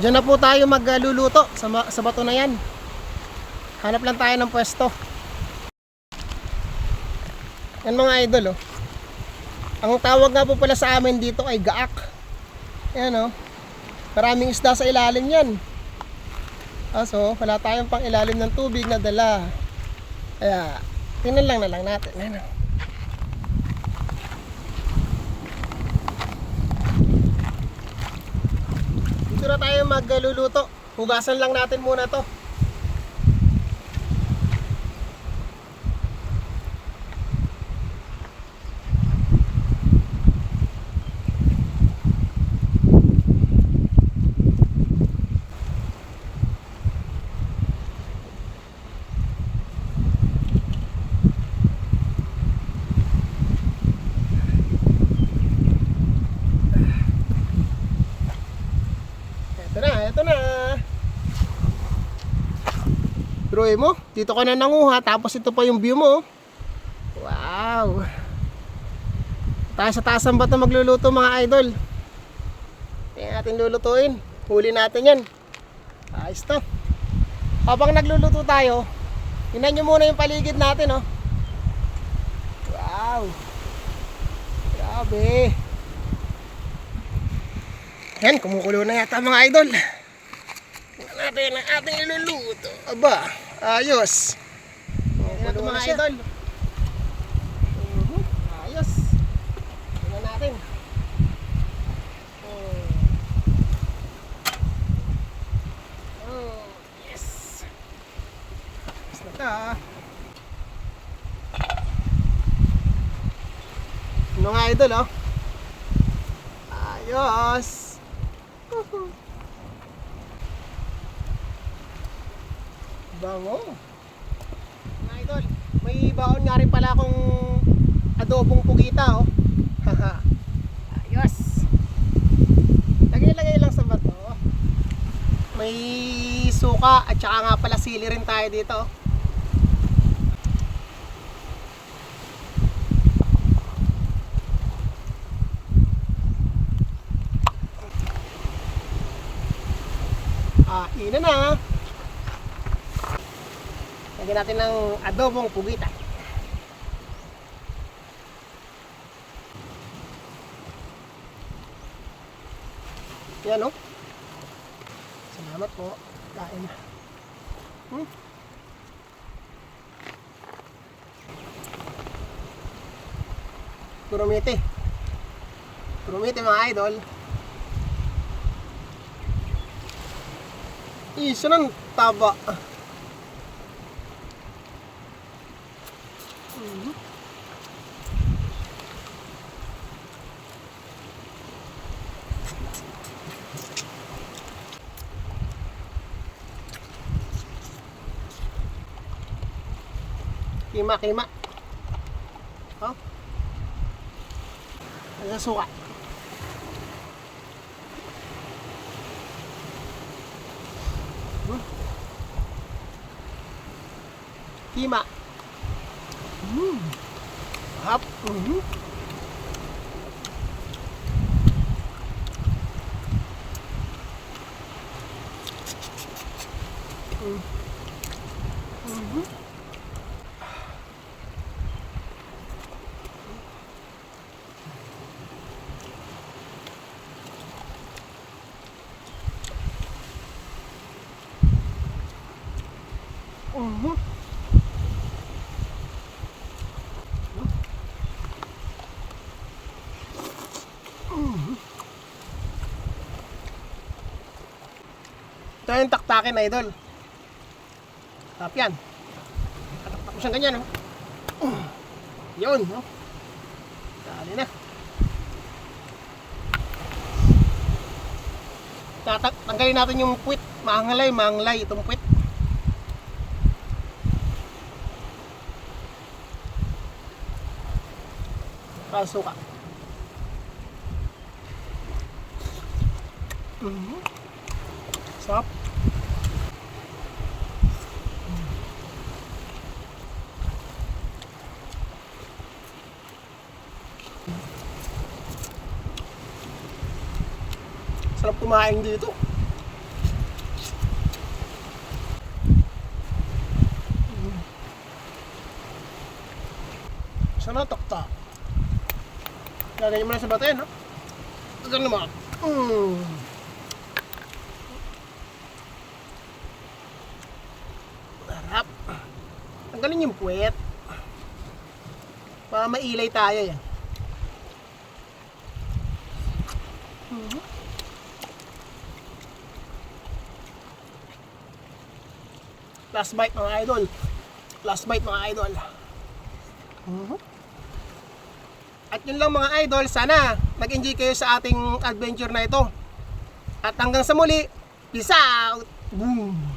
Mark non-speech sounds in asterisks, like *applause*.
Diyan na po tayo magluluto sa, sa bato na yan. Hanap lang tayo ng pwesto. Yan mga idol oh. Ang tawag nga po pala sa amin dito ay gaak. Yan oh. Maraming isda sa ilalim yan. Kaso wala tayong pang ilalim ng tubig na dala. Kaya tingnan lang na lang natin. Yan oh. Na tayo magluluto. Hugasan lang natin muna to. Ito na, ito na. Druy mo, dito ka na nanguha, tapos ito pa yung view mo. Wow. Tayo sa taas ng bato magluluto mga idol. Tingnan natin lulutuin. Huli natin yan. Ayos to. Habang nagluluto tayo, tingnan nyo muna yung paligid natin, oh. Wow. Grabe. Yan, kumukulo na yata mga idol. Tingnan natin ang ating iluluto. Aba, ayos. Kumukulo mga idol. Mhm, Ayos. Tingnan natin. Oh. Oh, yes. Ayos na ta. Ano nga idol, oh? Ayos. Bango. Mga idol, may baon nga rin pala akong adobong pugita, oh. Haha. *laughs* Ayos. Lagay-lagay lang sa bato. May suka at saka nga pala sili rin tayo dito. oh. Ah, ina na. Lagyan natin ng adobong pugita. Yan oh. Salamat po. Kain na. Hmm? Turumiti. Turumiti mga idol. Isa ng taba. Mhm. Kima, kima. Oh. Ano suka? Kima. Mm. Hap. Mhm. Mm. Mhm. Ito yung taktakin, idol. Tap yan. Kataktak ko siyang ganyan, oh. Yun, no? Dali na. Tatak tanggalin natin yung puwit. Maangalay, maanglay itong puwit. Kasuka. Mm -hmm. Sarap. Kumain dito. Mm. Sana takta. Lagay mo na sa batin, no? Ito naman. Mmm. Tanggalin yung puwet. Para mailay tayo yan. Mhm. Last bite mga idol. Last bite mga idol. Mhm. At yun lang mga idol, sana nag-enjoy kayo sa ating adventure na ito. At hanggang sa muli, peace out! Boom!